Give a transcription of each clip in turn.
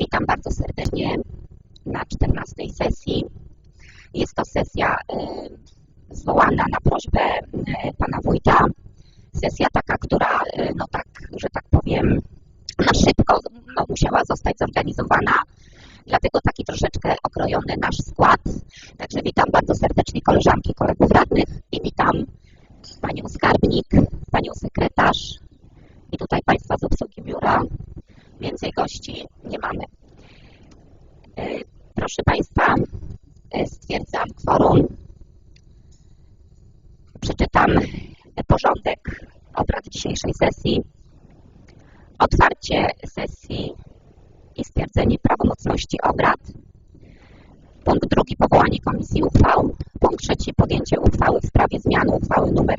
Witam bardzo serdecznie na 14 sesji. Jest to sesja y, zwołana na prośbę y, pana wójta. Sesja taka, która, y, no tak, że tak powiem, na szybko no, musiała zostać zorganizowana. Przeczytam porządek obrad dzisiejszej sesji. Otwarcie sesji i stwierdzenie prawomocności obrad. Punkt drugi powołanie komisji uchwał. Punkt trzeci podjęcie uchwały w sprawie zmiany uchwały nr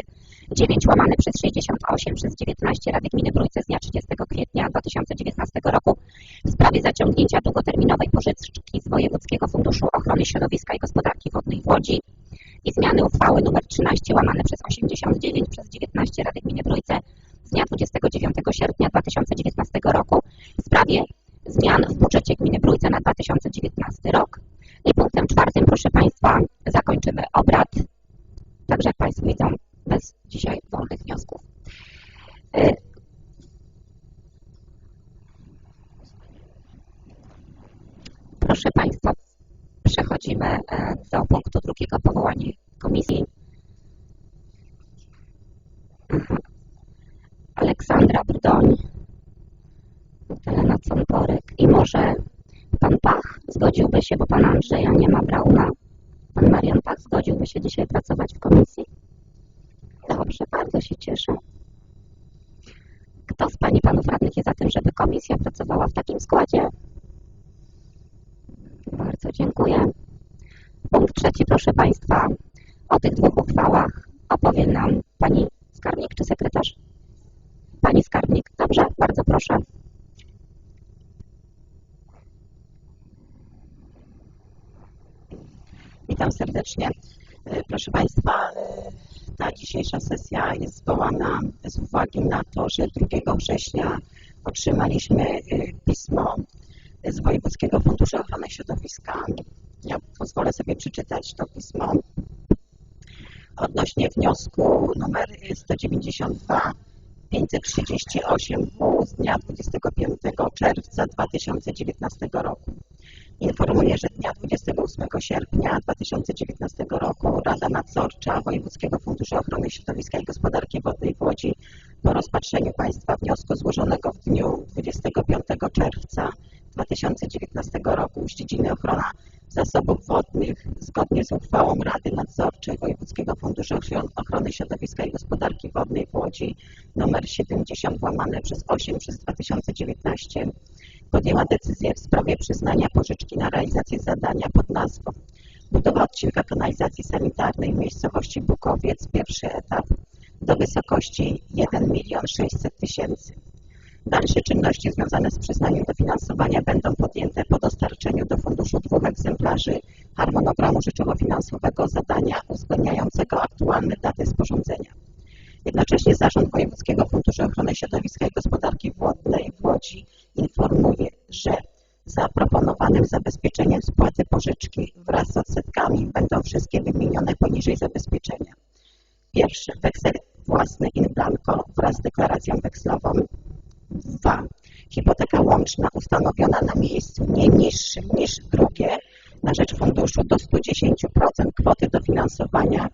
9 łamane przez 68 przez 19 Rady Gminy Brójce z dnia 30 kwietnia 2019 roku w sprawie zaciągnięcia długoterminowej pożyczki z Wojewódzkiego Funduszu Ochrony Środowiska i Gospodarki Wodnej w Łodzi i zmiany uchwały nr 13 łamane przez 89 przez 19 Rady Gminy Brójce z dnia 29 sierpnia 2019 roku w sprawie zmian w budżecie Gminy Brójce na 2019 rok. I punktem czwartym, proszę Państwa, zakończymy obrad. Także jak Państwo widzą, bez dzisiaj wolnych wniosków. Y, Proszę Państwa, przechodzimy e, do punktu drugiego powołanie komisji. Aleksandra Brdoń, Magdalena Comporek i może pan Pach zgodziłby się, bo pana Andrzeja nie ma Brauna. Pan Marian Pach zgodziłby się dzisiaj pracować w komisji. Dobrze, bardzo się cieszę. Kto z Pani Panów Radnych jest za tym, żeby komisja pracowała w takim składzie? Bardzo dziękuję. Punkt trzeci, proszę Państwa. O tych dwóch uchwałach opowie nam Pani Skarbnik czy Sekretarz? Pani Skarbnik, dobrze, bardzo proszę. Witam serdecznie. E, Proszę Państwa, dzisiejsza sesja jest zwołana z uwagi na to, że 2 września otrzymaliśmy e, pismo z Wojewódzkiego Funduszu Ochrony Środowiska. Ja pozwolę sobie przeczytać to pismo odnośnie wniosku numer 192 538 W z dnia 25 czerwca 2019 roku. Informuję, że dnia 28 sierpnia 2019 roku Rada Nadzorcza Wojewódzkiego Funduszu Ochrony Środowiska i Gospodarki Wodnej w Łodzi po rozpatrzeniu Państwa wniosku złożonego w dniu 25 czerwca 2019 roku z dziedziny ochrona zasobów wodnych zgodnie z uchwałą Rady Nadzorczej Wojewódzkiego Funduszu Ochrony Środowiska i Gospodarki Wodnej w Łodzi nr 70 łamane przez 8 przez 2019 podjęła decyzję w sprawie przyznania pożyczki na realizację zadania pod nazwą budowa odcinka kanalizacji sanitarnej w miejscowości Bukowiec, pierwszy etap do wysokości 1 milion 600 tysięcy. Dalsze czynności związane z przyznaniem dofinansowania będą podjęte po dostarczeniu do funduszu dwóch egzemplarzy harmonogramu rzeczowo-finansowego zadania uwzględniającego aktualne daty sporządzenia. Jednocześnie Zarząd Wojewódzkiego Funduszu Ochrony Środowiska i Gospodarki Wodnej w Łodzi informuje, że zaproponowanym zabezpieczeniem spłaty pożyczki wraz z odsetkami będą wszystkie wymienione poniżej zabezpieczenia. Pierwszy, weksel własny in blanco wraz z deklaracją wekslową. Dwa, hipoteka łączna ustanowiona na miejscu nie niższym niż drugie na rzecz funduszu do 110% kwoty dofinansowania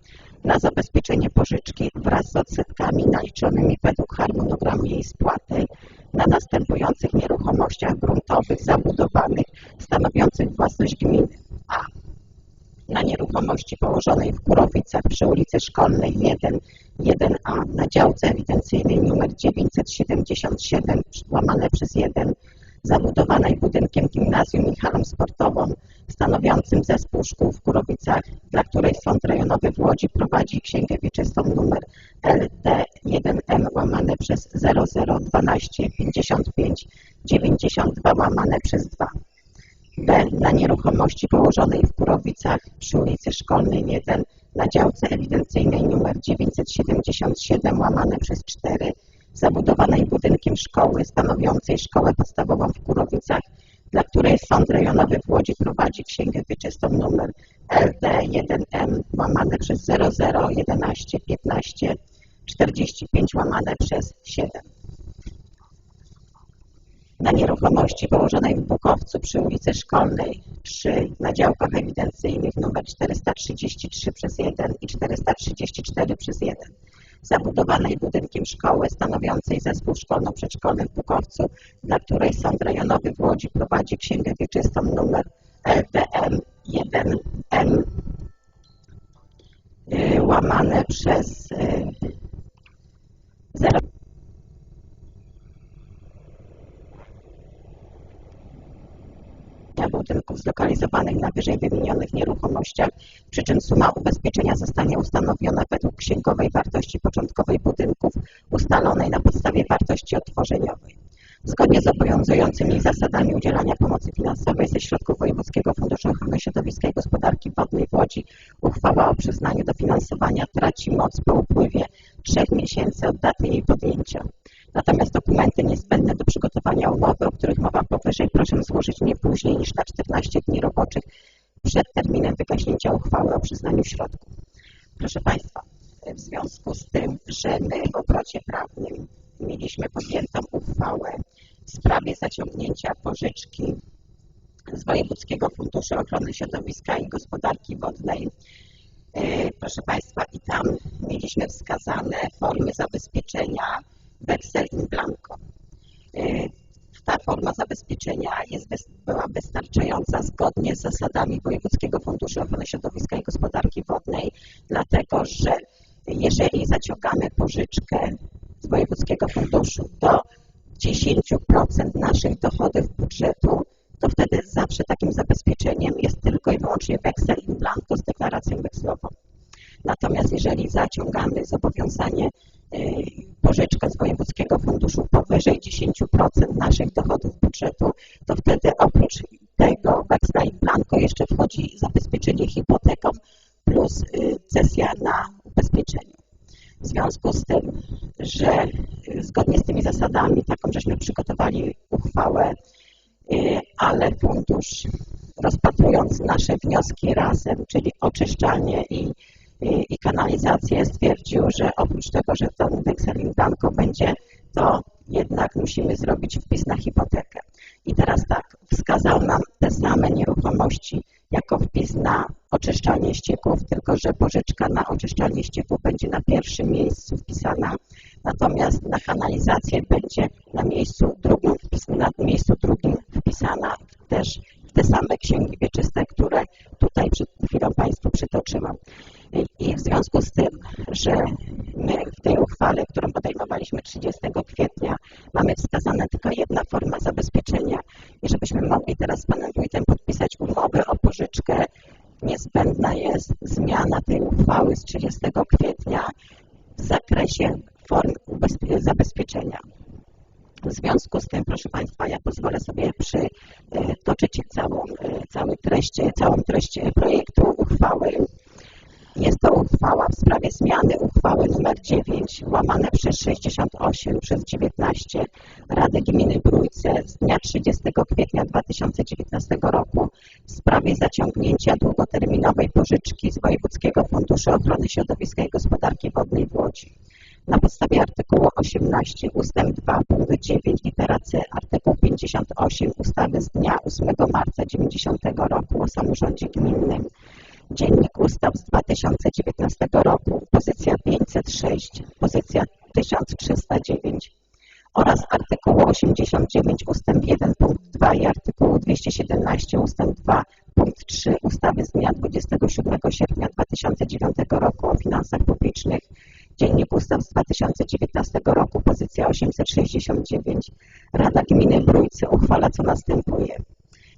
na zabezpieczenie pożyczki wraz z odsetkami naliczonymi według harmonogramu jej spłaty na następujących nieruchomościach gruntowych zabudowanych stanowiących własność gminy. A. Na nieruchomości położonej w Kurowicach przy ulicy Szkolnej 1, 1A na działce ewidencyjnej nr 977 łamane przez 1 zabudowanej budynkiem gimnazjum i halą sportową stanowiącym zespół szkół w Kurowicach, dla której Sąd Rejonowy w Łodzi prowadzi księgę wieczystą nr LD1M łamane przez 0012 55 92 łamane przez 2. B. Na nieruchomości położonej w Kurowicach przy ulicy Szkolnej 1 na działce ewidencyjnej nr 977 łamane przez 4 zabudowanej budynkiem szkoły stanowiącej szkołę podstawową w Kurowicach dla której Sąd Rejonowy w Łodzi prowadzi księgę wieczystą numer LD1M łamane przez 0011 15 45 łamane przez 7 na nieruchomości położonej w Bukowcu przy ulicy Szkolnej 3 na działkach ewidencyjnych nr 433 przez 1 i 434 przez 1 zabudowanej budynkiem szkoły stanowiącej zespół szkolno-przedszkolny w Bukowcu, dla której Sąd Rejonowy w Łodzi prowadzi księgę wieczystą nr LDM 1M y, łamane przez y, 0 budynków zlokalizowanych na wyżej wymienionych nieruchomościach, przy czym suma ubezpieczenia zostanie ustanowiona według księgowej wartości początkowej budynków ustalonej na podstawie wartości odtworzeniowej. Zgodnie z obowiązującymi zasadami udzielania pomocy finansowej ze środków Wojewódzkiego Funduszu Ochrony Środowiska i Gospodarki Wodnej w Łodzi uchwała o przyznaniu dofinansowania traci moc po upływie trzech miesięcy od daty jej podjęcia. Natomiast dokumenty niezbędne do przygotowania umowy, o których mowa powyżej, proszę złożyć nie później niż na 14 dni roboczych przed terminem wygaśnięcia uchwały o przyznaniu środków. Proszę Państwa, w związku z tym, że my w obrocie prawnym mieliśmy podjętą uchwałę w sprawie zaciągnięcia pożyczki z Wojewódzkiego Funduszu Ochrony Środowiska i Gospodarki Wodnej. E, proszę Państwa, i tam mieliśmy wskazane formy zabezpieczenia weksel in blanco. Ta forma zabezpieczenia jest, była wystarczająca zgodnie z zasadami Wojewódzkiego Funduszu Ochrony Środowiska i Gospodarki Wodnej, dlatego że jeżeli zaciągamy pożyczkę z Wojewódzkiego Funduszu do 10% naszych dochodów budżetu, to wtedy zawsze takim zabezpieczeniem jest tylko i wyłącznie weksel in blanco z deklaracją wekslową. Natomiast jeżeli zaciągamy zobowiązanie pożyczkę z Wojewódzkiego Funduszu powyżej 10% naszych dochodów budżetu, to wtedy oprócz tego weksla in blanco jeszcze wchodzi zabezpieczenie hipoteką plus y, cesja na ubezpieczeniu. W związku z tym, że y, zgodnie z tymi zasadami, taką żeśmy przygotowali uchwałę, y, ale fundusz rozpatrując nasze wnioski razem, czyli oczyszczanie i, i, kanalizację, stwierdził, że oprócz tego, że ten weksel in blanco będzie, to jednak musimy zrobić wpis na hipotekę. I teraz tak, wskazał nam te same nieruchomości jako wpis na oczyszczanie ścieków, tylko że pożyczka na oczyszczanie ścieków będzie na pierwszym miejscu wpisana, natomiast na kanalizację będzie na miejscu drugim, na miejscu drugim wpisana też te same księgi wieczyste, które tutaj przed chwilą Państwu przytoczyłam. I w związku z tym, że my w tej uchwale, którą podejmowaliśmy 30 kwietnia, mamy wskazane tylko jedna forma zabezpieczenia i żebyśmy mogli teraz z Panem Wójtem podpisać umowę o pożyczkę, niezbędna jest zmiana tej uchwały z 30 kwietnia w zakresie form zabezpieczenia. W związku z tym, proszę Państwa, ja pozwolę sobie przytoczyć całą, całą, treść, całą treść projektu uchwały. Jest to uchwała w sprawie zmiany uchwały nr 9 łamane przez 68 przez 19 Rady Gminy Brójce z dnia 30 kwietnia 2019 roku w sprawie zaciągnięcia długoterminowej pożyczki z Wojewódzkiego Funduszu Ochrony Środowiska i Gospodarki Wodnej w Łodzi. Na podstawie artykułu 18 ust. 2 punkt 9 litera C artykuł 58 ustawy z dnia 8 marca 1990 roku o samorządzie gminnym Dziennik Ustaw z 2019 roku, pozycja 506, pozycja 1309 oraz artykułu 89 ust. 1 punkt 2 i artykułu 217 ust. 2 punkt 3 ustawy z dnia 27 sierpnia 2009 roku o finansach publicznych Dziennik Ustaw z 2019 roku, pozycja 869. Rada Gminy Brójcy uchwala co następuje.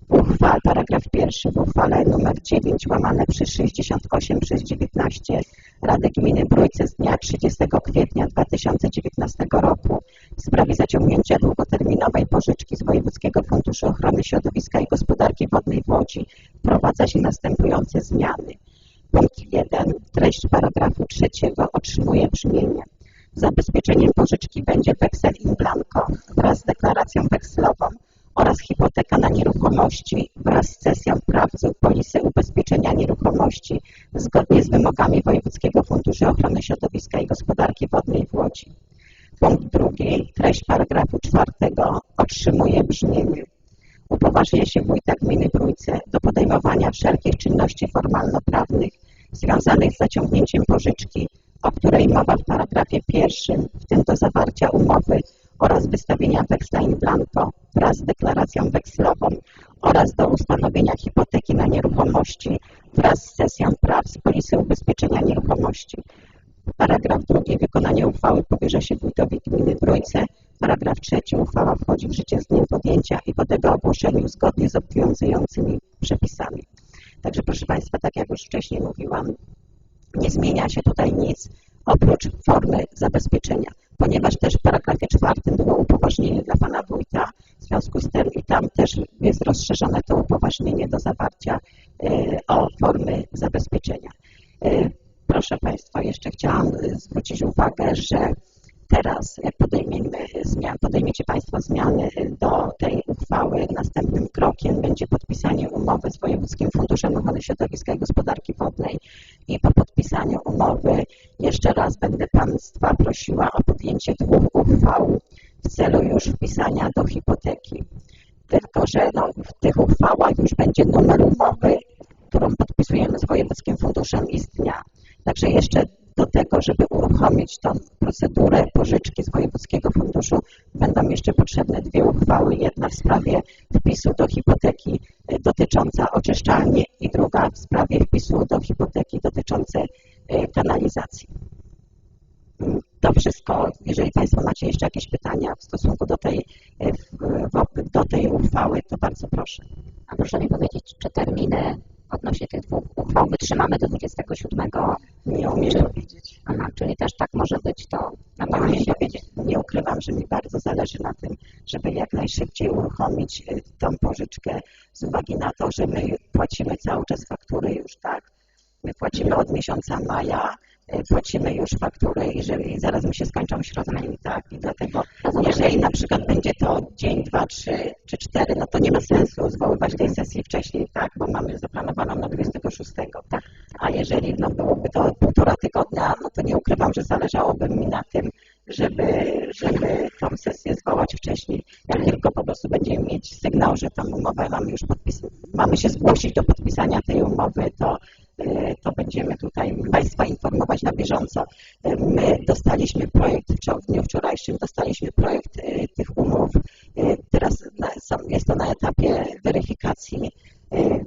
Uchwała, paragraf pierwszy w uchwale nr 9 łamane przez 68 przez 19 Rady Gminy Brójce z dnia 30 kwietnia 2019 roku w sprawie zaciągnięcia długoterminowej pożyczki z Wojewódzkiego Funduszu Ochrony Środowiska i Gospodarki Wodnej w Łodzi wprowadza się następujące zmiany. Punkt 1. Treść paragrafu trzeciego otrzymuje brzmienie. Zabezpieczeniem pożyczki będzie weksel in blanco wraz z deklaracją wekslową oraz hipoteka na nieruchomości wraz z cesją wprawców polisy ubezpieczenia nieruchomości zgodnie z wymogami Wojewódzkiego Funduszu Ochrony Środowiska i Gospodarki Wodnej w Łodzi. Punkt drugi, treść paragrafu czwartego otrzymuje brzmienie. Upoważnia się wójta gminy Brójce do podejmowania wszelkich czynności formalno-prawnych związanych z zaciągnięciem pożyczki, o której mowa w paragrafie pierwszym, w tym do zawarcia umowy oraz wystawienia weksla in blanco wraz z deklaracją wekslową oraz do ustanowienia hipoteki na nieruchomości wraz z cesją praw z polisy ubezpieczenia nieruchomości. Paragraf drugi. Wykonanie uchwały powierza się wójtowi gminy Brójce. Paragraf trzeci. Uchwała wchodzi w życie z dniem podjęcia i podlega ogłoszeniu zgodnie z obowiązującymi przepisami. Także proszę Państwa, tak jak już wcześniej mówiłam, nie zmienia się tutaj nic oprócz formy zabezpieczenia, ponieważ też w paragrafie czwartym było upoważnienie dla Pana Wójta, w związku z tym i tam też jest rozszerzone to upoważnienie do zawarcia y, o formy zabezpieczenia. Y, Proszę Państwa, jeszcze chciałam zwrócić uwagę, że teraz podejmiemy zmian, podejmiecie Państwo zmiany do tej uchwały, następnym krokiem będzie podpisanie umowy z Wojewódzkim Funduszem Ochrony Środowiska i Gospodarki Wodnej i po podpisaniu umowy jeszcze raz będę Państwa prosiła o podjęcie dwóch uchwał w celu już wpisania do hipoteki. Tylko, że no, w tych uchwałach już będzie numer umowy, którą podpisujemy z Wojewódzkim Funduszem i z dnia. Także jeszcze do tego, żeby uruchomić tą procedurę pożyczki z Wojewódzkiego Funduszu, będą jeszcze potrzebne dwie uchwały. Jedna w sprawie wpisu do hipoteki y, dotycząca oczyszczalni i druga w sprawie wpisu do hipoteki dotyczącej y, kanalizacji. Mm, To wszystko. Jeżeli Państwo macie jeszcze jakieś pytania w stosunku do tej, w- do tej uchwały, to bardzo proszę. A proszę mi powiedzieć, czy terminy odnośnie tych dwóch uchwał wytrzymamy do 27? Nie umiem powiedzieć. Aha, czyli też tak może być to na Nie pewno. powiedzieć. Nie ukrywam, że mi bardzo zależy na tym, żeby jak najszybciej uruchomić y, tą pożyczkę z uwagi na to, że my płacimy cały czas faktury już tak. My płacimy od miesiąca maja, płacimy już faktury i że i zaraz mi się skończą środki, tak? I dlatego, jeżeli na przykład będzie to dzień, dwa, trzy czy cztery, no to nie ma sensu zwoływać tej sesji wcześniej, tak? Bo mamy zaplanowaną na 26. Tak? A jeżeli no, byłoby to półtora tygodnia, no to nie ukrywam, że zależałoby mi na tym, żeby, żeby tą sesję zwołać wcześniej. Jak tylko po prostu będziemy mieć sygnał, że tą umowę mamy już podpisać, mamy się zgłosić do podpisania tej umowy, to, to będziemy tutaj Państwa informować na bieżąco. Y, My dostaliśmy projekt, w dniu wczorajszym dostaliśmy projekt y, tych umów. Teraz jest to na etapie weryfikacji.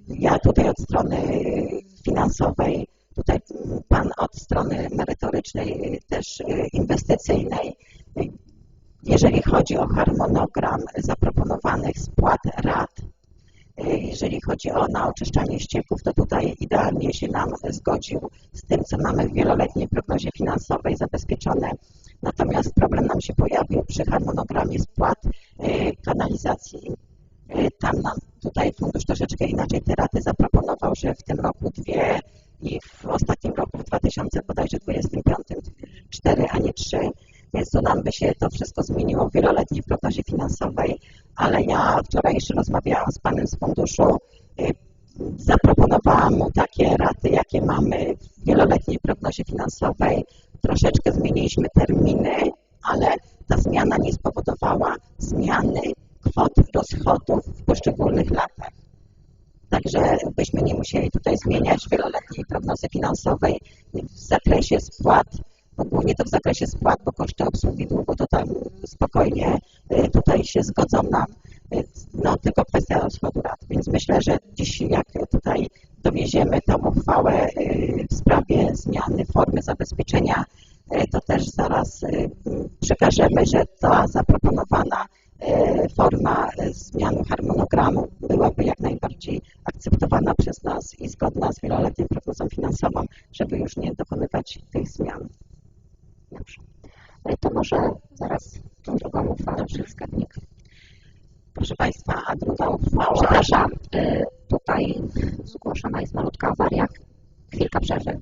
Ja tutaj od strony finansowej, tutaj Pan od strony merytorycznej, też inwestycyjnej. Jeżeli chodzi o harmonogram zaproponowanych spłat rat, jeżeli chodzi o na oczyszczanie ścieków, to tutaj idealnie się nam zgodził z tym, co mamy w wieloletniej prognozie finansowej zabezpieczone. Natomiast problem nam się pojawił przy harmonogramie spłat y, kanalizacji. Y, Tam nam tutaj fundusz troszeczkę inaczej te raty zaproponował, że w tym roku dwie i w ostatnim roku, w 2025 cztery, a nie trzy, więc to nam by się to wszystko zmieniło w wieloletniej prognozie finansowej, ale ja wczoraj jeszcze rozmawiałam z panem z funduszu, zaproponowałam mu takie raty, jakie mamy w wieloletniej prognozie finansowej. Troszeczkę zmieniliśmy terminy, ale ta zmiana nie spowodowała zmiany kwot rozchodów w poszczególnych latach. Także byśmy nie musieli tutaj zmieniać wieloletniej prognozy finansowej w zakresie spłat, bo głównie to w zakresie spłat, bo koszty obsługi długu to tam spokojnie się zgodzą nam, no tylko kwestia rozchodu. Więc myślę, że dziś jak tutaj dowieziemy tą uchwałę y, w sprawie zmiany formy zabezpieczenia, y, to też zaraz y, przekażemy, że ta zaproponowana forma zmiany harmonogramu byłaby jak najbardziej akceptowana przez nas i zgodna z wieloletnią prognozą finansową, żeby już nie dokonywać tych zmian. Dobrze. Y, To może zaraz tą drugą uchwałę przez. Proszę Państwa, a druga uchwała, przepraszam, y, tutaj zgłoszona jest malutka awaria. Chwilka przerwy.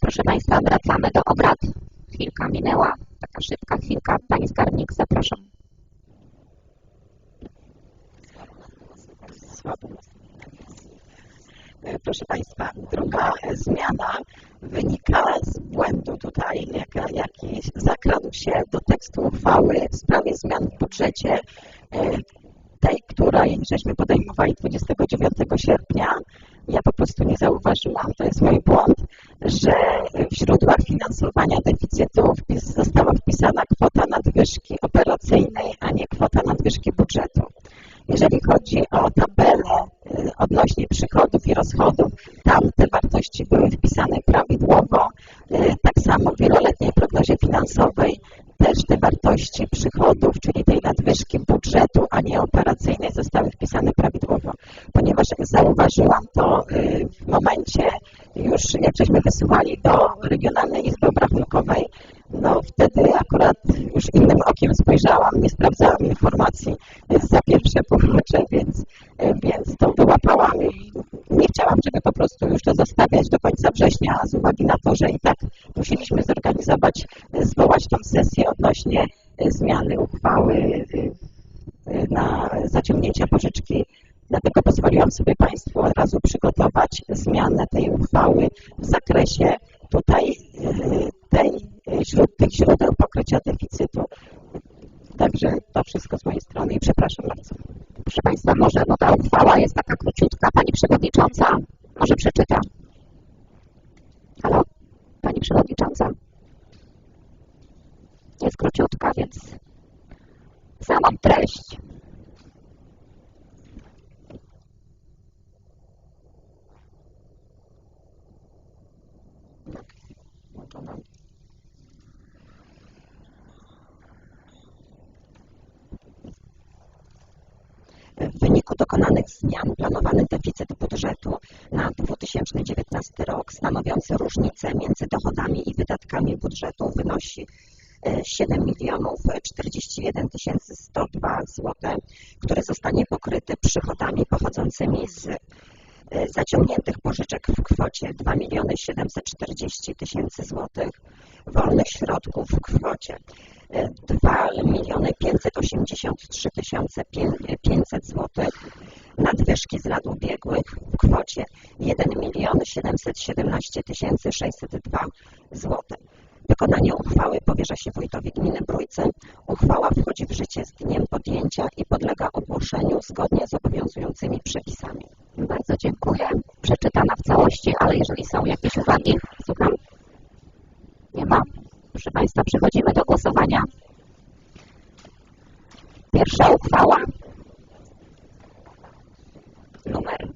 Proszę Państwa, wracamy do obrad. Chwilka minęła szybka chwilka. Pani Skarbnik, zapraszam. Proszę Państwa, druga zmiana wynika z błędu tutaj, jaka, jaki zakradł się do tekstu uchwały w sprawie zmian w budżecie, e, tej, której żeśmy podejmowali 29 sierpnia. Ja po prostu nie zauważyłam, to jest mój błąd, że w źródłach finansowania deficytu wpis, została wpisana kwota nadwyżki operacyjnej, a nie kwota nadwyżki budżetu. Jeżeli chodzi o tabelę y, odnośnie przychodów i rozchodów, Regionalnej Izby Obrachunkowej, no wtedy akurat już innym okiem spojrzałam, nie sprawdzałam informacji za pierwsze półrocze, więc, więc to wyłapałam i nie chciałam, żeby po prostu już to zostawiać do końca września, z uwagi na to, że i tak musieliśmy zorganizować, zwołać tą sesję odnośnie zmiany uchwały na zaciągnięcie pożyczki. Dlatego pozwoliłam sobie Państwu od razu przygotować zmianę tej uchwały w zakresie tutaj tej, źród, tych źródeł pokrycia deficytu. Także to wszystko z mojej strony i przepraszam bardzo. Proszę Państwa, może, bo ta uchwała jest taka króciutka. Pani Przewodnicząca może przeczyta. Halo? Pani Przewodnicząca? Jest króciutka, więc samą treść. W wyniku zmian planowany deficyt budżetu na 2019 rok. Stanowiący różnicę między dochodami i wydatkami budżetu wynosi e, 7 milionów 41 102 zł, które zostanie pokryte przychodami pochodzącymi z e, zaciągniętych pożyczek w kwocie 2 miliony 740 tysięcy złotych, wolnych środków w kwocie e, 2 miliony 583 tysiące 500 złotych, nadwyżki z lat ubiegłych w kwocie 1 milion 717 tysięcy 602 złotych. Wykonanie uchwały powierza się wójtowi gminy Brójce. Uchwała wchodzi w życie z dniem podjęcia i podlega ogłoszeniu zgodnie z obowiązującymi przepisami. Bardzo dziękuję. Przeczytana w całości, ale jeżeli są jakieś uwagi, słucham. Nie ma. Proszę Państwa, przechodzimy do głosowania. Pierwsza uchwała. Numer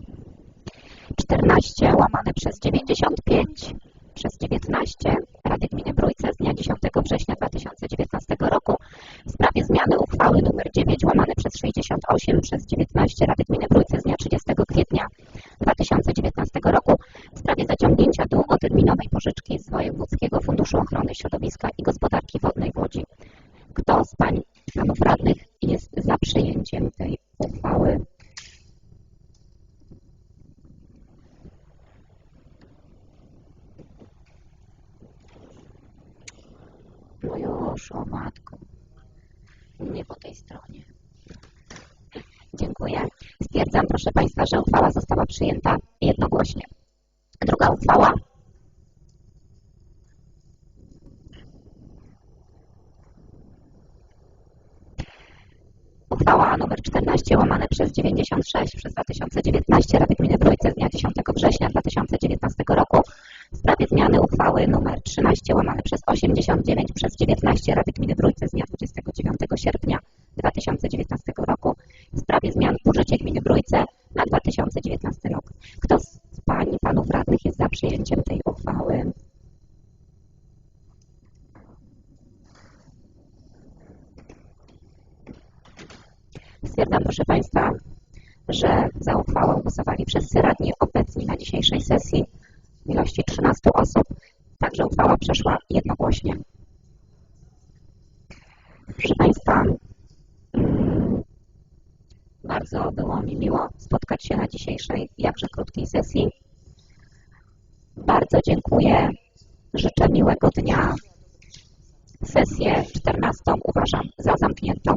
14 łamane przez 95 przez 19 Rady Gminy Brójce z dnia 10 września 2019 roku w sprawie zmiany uchwały nr 9 łamane przez 68 przez 19 Rady Gminy Brójce z dnia 30 kwietnia 2019 roku w sprawie zaciągnięcia długoterminowej pożyczki z Wojewódzkiego Funduszu Ochrony Środowiska i Gospodarki Wodnej w Łodzi. Kto z Pań Panów Radnych jest za przyjęciem tej uchwały? Już, o matko. Nie po tej stronie. Dziękuję. Stwierdzam, proszę Państwa, że uchwała została przyjęta jednogłośnie. Druga uchwała. Uchwała nr 14 łamane przez 96 przez 2019 Rady Gminy Brójce z dnia 10 września 2019 roku w sprawie zmiany uchwały nr 13 łamane przez 89 przez 19 Rady Gminy Brójce z dnia 29 sierpnia 2019 roku w sprawie zmian w budżecie gminy Brójce na 2019 rok. Kto z Pań i Panów Radnych jest za przyjęciem tej uchwały? Stwierdzam, proszę Państwa, że za uchwałą głosowali wszyscy radni obecni na dzisiejszej sesji w ilości 13 osób. Także uchwała przeszła jednogłośnie. Proszę Państwa, mm, bardzo było mi miło spotkać się na dzisiejszej jakże krótkiej sesji. Bardzo dziękuję Życzę miłego dnia. Sesję 14 uważam za zamkniętą.